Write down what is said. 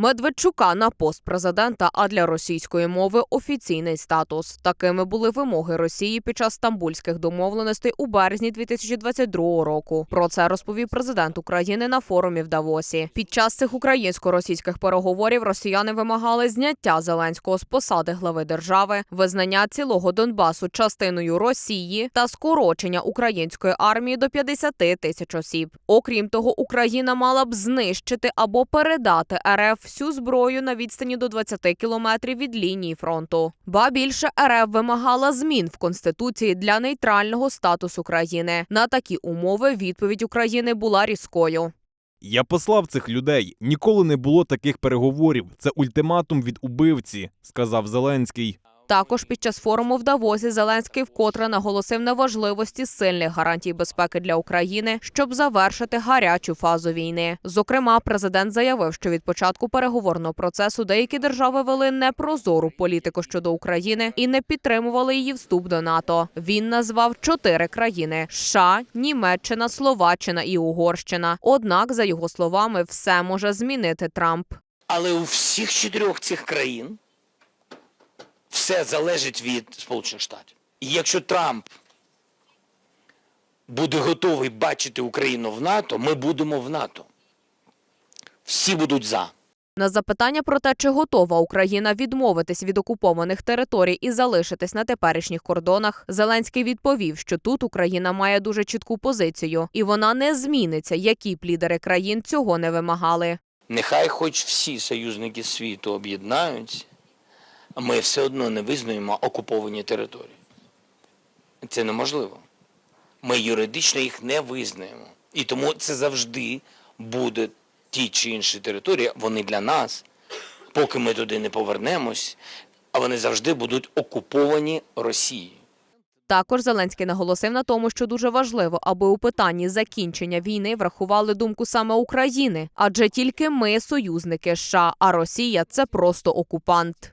Медведчука на пост президента, а для російської мови офіційний статус. Такими були вимоги Росії під час стамбульських домовленостей у березні 2022 року. Про це розповів президент України на форумі в Давосі. Під час цих українсько-російських переговорів росіяни вимагали зняття Зеленського з посади глави держави, визнання цілого Донбасу частиною Росії та скорочення української армії до 50 тисяч осіб. Окрім того, Україна мала б знищити або передати РФ всю зброю на відстані до 20 кілометрів від лінії фронту. Ба більше РФ вимагала змін в конституції для нейтрального статусу країни. На такі умови відповідь України була різкою. Я послав цих людей. Ніколи не було таких переговорів. Це ультиматум від убивці, сказав Зеленський. Також під час форуму в Давосі Зеленський вкотре наголосив на важливості сильних гарантій безпеки для України, щоб завершити гарячу фазу війни. Зокрема, президент заявив, що від початку переговорного процесу деякі держави вели непрозору політику щодо України і не підтримували її вступ до НАТО. Він назвав чотири країни: США, Німеччина, Словаччина і Угорщина. Однак, за його словами, все може змінити Трамп. Але у всіх чотирьох цих країн все залежить від Сполучених Штатів. І якщо Трамп буде готовий бачити Україну в НАТО, ми будемо в НАТО. Всі будуть за. На запитання про те, чи готова Україна відмовитись від окупованих територій і залишитись на теперішніх кордонах, Зеленський відповів, що тут Україна має дуже чітку позицію, і вона не зміниться, які б лідери країн цього не вимагали. Нехай хоч всі союзники світу об'єднаються, ми все одно не визнаємо окуповані території. Це неможливо. Ми юридично їх не визнаємо. І тому це завжди буде ті чи інші території, вони для нас, поки ми туди не повернемось, а вони завжди будуть окуповані Росією. Також Зеленський наголосив на тому, що дуже важливо, аби у питанні закінчення війни врахували думку саме України, адже тільки ми союзники США, а Росія це просто окупант.